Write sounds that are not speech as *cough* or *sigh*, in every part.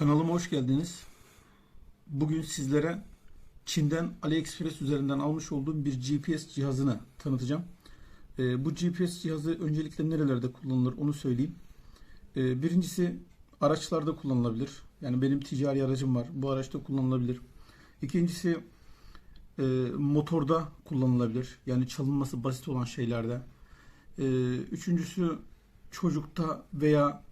Kanalıma hoş geldiniz. Bugün sizlere Çin'den AliExpress üzerinden almış olduğum bir GPS cihazını tanıtacağım. Ee, bu GPS cihazı öncelikle nerelerde kullanılır onu söyleyeyim. Ee, birincisi araçlarda kullanılabilir. Yani benim ticari aracım var. Bu araçta kullanılabilir. İkincisi e, motorda kullanılabilir. Yani çalınması basit olan şeylerde. Ee, üçüncüsü çocukta veya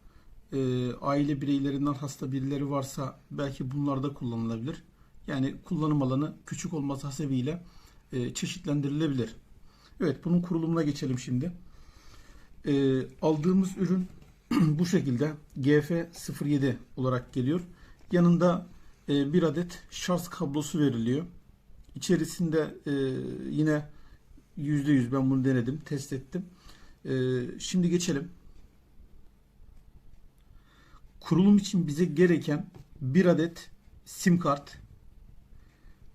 e, aile bireylerinden hasta birileri varsa belki bunlarda kullanılabilir. Yani kullanım alanı küçük olması hasebiyle e, çeşitlendirilebilir. Evet bunun kurulumuna geçelim şimdi. E, aldığımız ürün *clears throat* bu şekilde GF07 olarak geliyor. Yanında e, bir adet şarj kablosu veriliyor. İçerisinde e, yine %100 ben bunu denedim, test ettim. E, şimdi geçelim. Kurulum için bize gereken bir adet sim kart,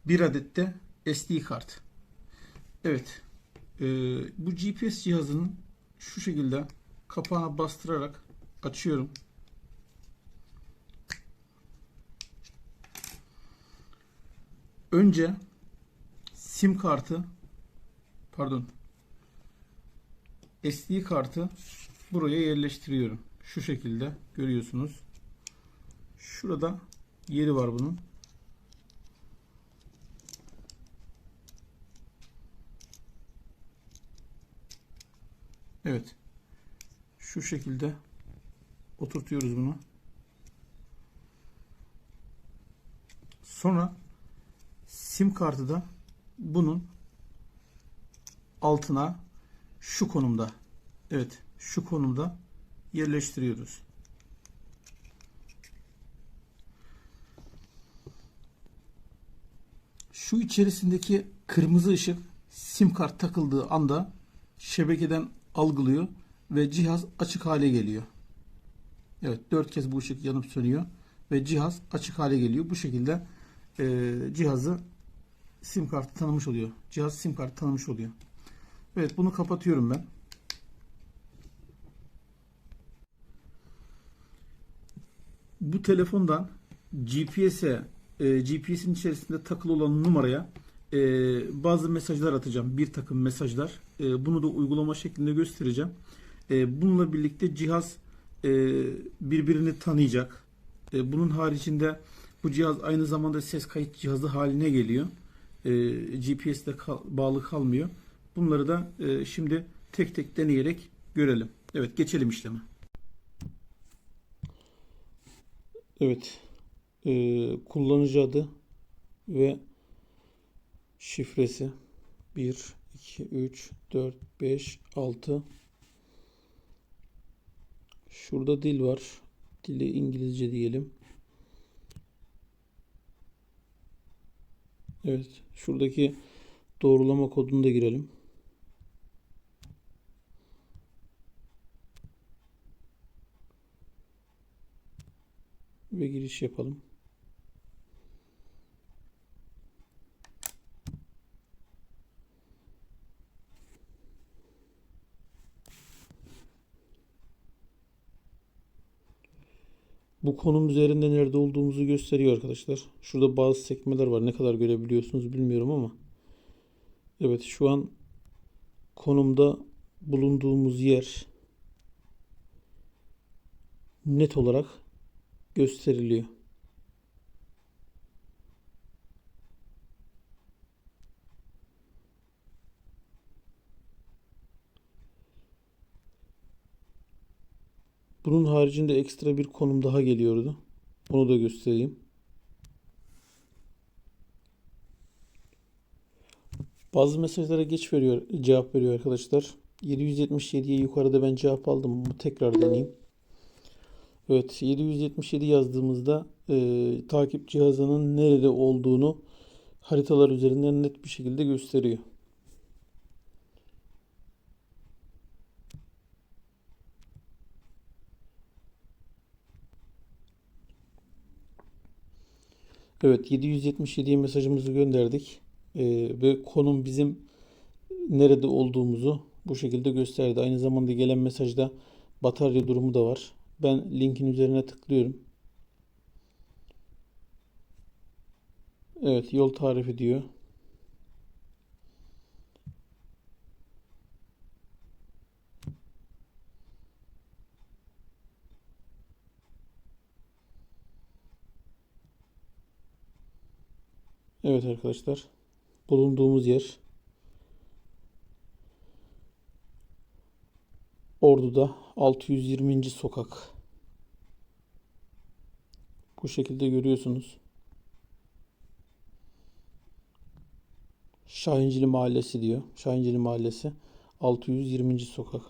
bir adet de SD kart. Evet, e, bu GPS cihazının şu şekilde kapağına bastırarak açıyorum. Önce sim kartı, pardon, SD kartı buraya yerleştiriyorum. Şu şekilde görüyorsunuz. Şurada yeri var bunun. Evet. Şu şekilde oturtuyoruz bunu. Sonra sim kartı da bunun altına şu konumda. Evet, şu konumda yerleştiriyoruz. Şu içerisindeki kırmızı ışık sim kart takıldığı anda şebekeden algılıyor ve cihaz açık hale geliyor. Evet, dört kez bu ışık yanıp sönüyor ve cihaz açık hale geliyor. Bu şekilde e, cihazı sim kartı tanımış oluyor. Cihaz sim kartı tanımış oluyor. Evet, bunu kapatıyorum ben. Bu telefondan GPS'e e, GPS'in içerisinde takılı olan numaraya e, bazı mesajlar atacağım. Bir takım mesajlar. E, bunu da uygulama şeklinde göstereceğim. E, bununla birlikte cihaz e, birbirini tanıyacak. E, bunun haricinde bu cihaz aynı zamanda ses kayıt cihazı haline geliyor. E, GPS'de kal, bağlı kalmıyor. Bunları da e, şimdi tek tek deneyerek görelim. Evet geçelim işleme. Evet. Ee, kullanıcı adı ve şifresi 1, 2, 3, 4, 5, 6 Şurada dil var. Dili İngilizce diyelim. Evet. Şuradaki doğrulama kodunu da girelim. ve giriş yapalım. Bu konum üzerinde nerede olduğumuzu gösteriyor arkadaşlar. Şurada bazı sekmeler var. Ne kadar görebiliyorsunuz bilmiyorum ama. Evet şu an konumda bulunduğumuz yer net olarak gösteriliyor. Bunun haricinde ekstra bir konum daha geliyordu. Onu da göstereyim. Bazı mesajlara geç veriyor, cevap veriyor arkadaşlar. 777'ye yukarıda ben cevap aldım. Bu tekrar deneyeyim. Evet 777 yazdığımızda e, takip cihazının nerede olduğunu haritalar üzerinden net bir şekilde gösteriyor. Evet 777'ye mesajımızı gönderdik. E, ve konum bizim nerede olduğumuzu bu şekilde gösterdi. Aynı zamanda gelen mesajda batarya durumu da var. Ben linkin üzerine tıklıyorum. Evet yol tarifi diyor. Evet arkadaşlar. Bulunduğumuz yer Ordu'da 620. sokak. Bu şekilde görüyorsunuz. Şahincili Mahallesi diyor. Şahincili Mahallesi 620. sokak.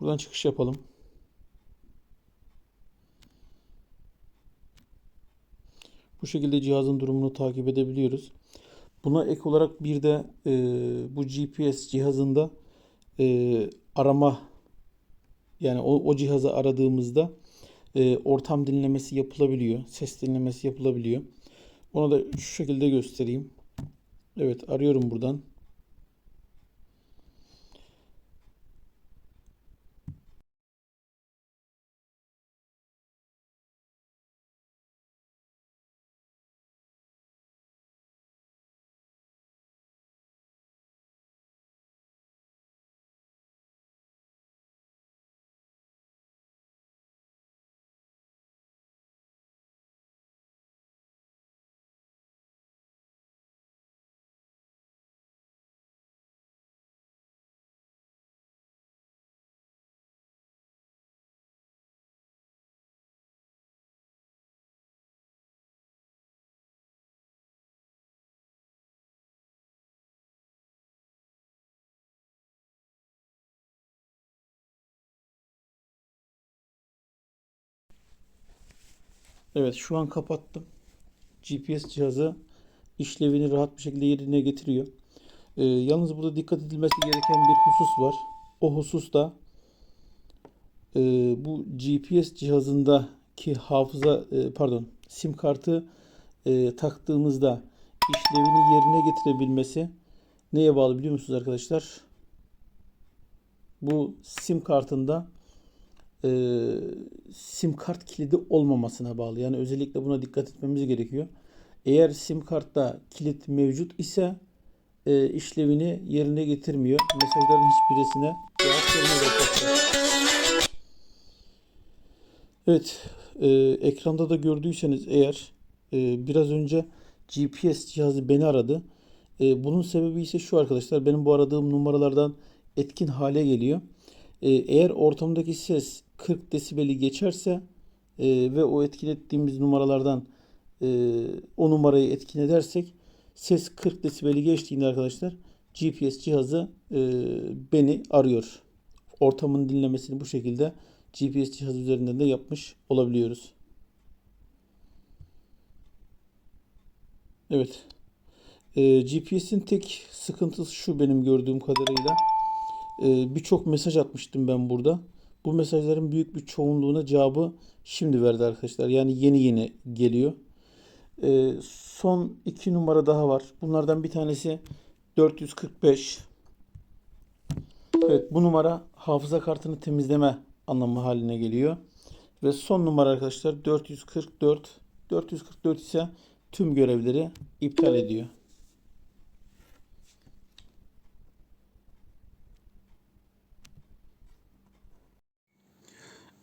Buradan çıkış yapalım. Bu şekilde cihazın durumunu takip edebiliyoruz. Buna ek olarak bir de e, bu GPS cihazında e, arama yani o, o cihazı aradığımızda e, ortam dinlemesi yapılabiliyor. Ses dinlemesi yapılabiliyor. Onu da şu şekilde göstereyim. Evet arıyorum buradan. Evet şu an kapattım. GPS cihazı işlevini rahat bir şekilde yerine getiriyor. Ee, yalnız burada dikkat edilmesi gereken bir husus var. O husus da e, bu GPS cihazındaki hafıza e, pardon sim kartı e, taktığımızda işlevini yerine getirebilmesi neye bağlı biliyor musunuz arkadaşlar? Bu sim kartında e, sim kart kilidi olmamasına bağlı. Yani özellikle buna dikkat etmemiz gerekiyor. Eğer sim kartta kilit mevcut ise e, işlevini yerine getirmiyor. Mesajların hiçbirisine cevap. Evet, e, ekranda da gördüyseniz eğer e, biraz önce GPS cihazı beni aradı. E, bunun sebebi ise şu arkadaşlar. Benim bu aradığım numaralardan etkin hale geliyor. E, eğer ortamdaki ses 40 desibeli geçerse e, ve o etkin ettiğimiz numaralardan e, o numarayı etkin edersek ses 40 desibeli geçtiğinde arkadaşlar GPS cihazı e, beni arıyor. Ortamın dinlemesini bu şekilde GPS cihazı üzerinden de yapmış olabiliyoruz. Evet. E, GPS'in tek sıkıntısı şu benim gördüğüm kadarıyla. E, Birçok mesaj atmıştım ben burada. Bu mesajların büyük bir çoğunluğuna cevabı şimdi verdi arkadaşlar. Yani yeni yeni geliyor. E, son iki numara daha var. Bunlardan bir tanesi 445. Evet bu numara hafıza kartını temizleme anlamı haline geliyor. Ve son numara arkadaşlar 444. 444 ise tüm görevleri iptal ediyor.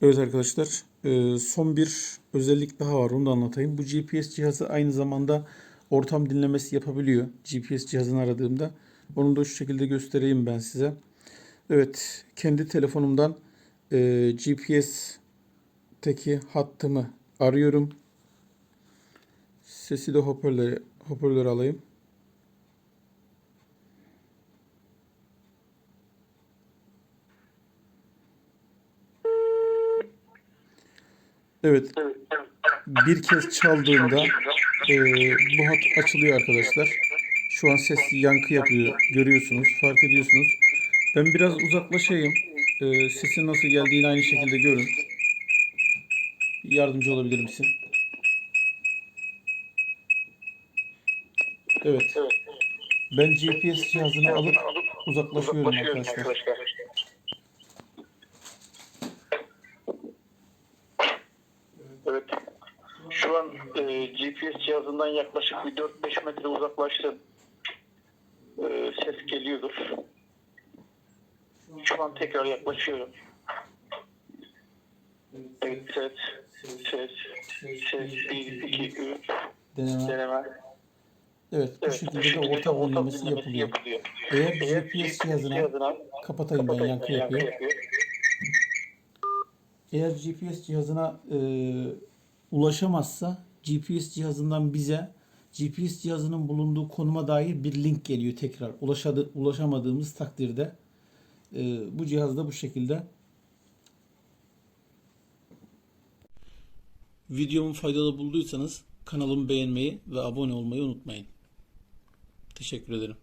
Evet arkadaşlar e, son bir özellik daha var onu da anlatayım. Bu GPS cihazı aynı zamanda ortam dinlemesi yapabiliyor. GPS cihazını aradığımda. Onu da şu şekilde göstereyim ben size. Evet kendi telefonumdan e, GPS'teki hattımı arıyorum. Sesi de hoparlöre, hoparlöre alayım. Evet. Bir kez çaldığında e, bu hat açılıyor arkadaşlar. Şu an ses yankı yapıyor. Görüyorsunuz, fark ediyorsunuz. Ben biraz uzaklaşayım. E, sesin nasıl geldiğini aynı şekilde görün. Yardımcı olabilir misin? Evet. Ben GPS cihazını alıp uzaklaşıyorum arkadaşlar. Evet. Şu an e, e, GPS cihazından yaklaşık bir 4-5 metre uzaklaştım. E, ses geliyordur. Şu an tekrar yaklaşıyorum. Evet, ses, ses, ses, 1, 2, 3, Deneme. deneme. Evet, bu Evet, şekilde de ortak dinlemesi yapılıyor. Eğer GPS cihazına kapatayım ben yankı yapıyor. Eğer GPS cihazına e, ulaşamazsa GPS cihazından bize GPS cihazının bulunduğu konuma dair bir link geliyor tekrar. Ulaşadı, ulaşamadığımız takdirde e, bu cihazda bu şekilde. Videomu faydalı bulduysanız kanalımı beğenmeyi ve abone olmayı unutmayın. Teşekkür ederim.